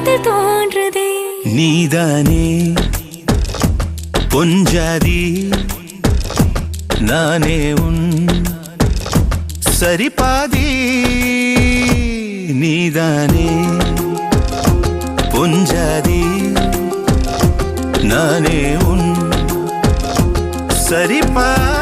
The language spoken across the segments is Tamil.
உன்னிடத்தில் தோன்றுதே. நீதானே பொஞ்சாதி நானே உன் சரிபாதி. நீதானே பொஞ்சாதி நானே உன் சரிபாதி. வானே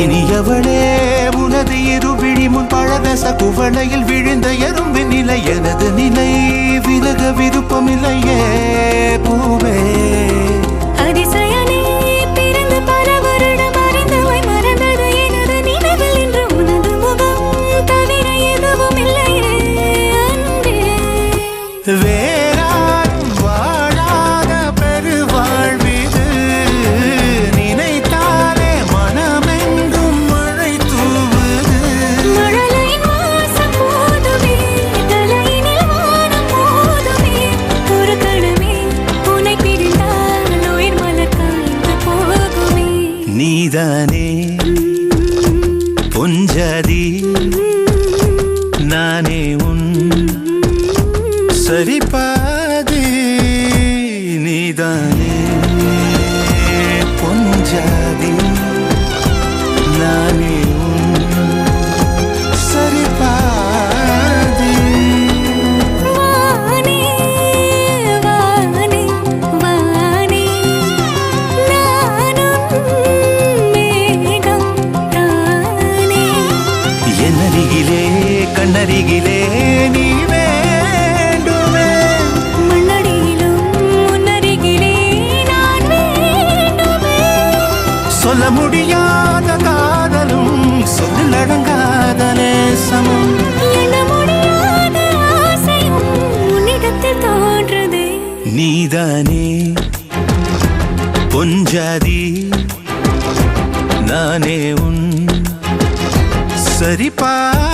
இனியவளே உனது முன் பழதச குவளையில் விழுந்த எறும்பின் நிலை. எனது நிலை விலக விருப்பமில்லையே பூவே. அதிசயனே நெஞ்சதி நானே உன் சரிபாதி நீதானே. பொஞ்சாதி நானே முடியாத காதலும் சொல்லில் அடங்காத நேசமும். நீதானே பொஞ்சாதி நானே உன் சரிபாதி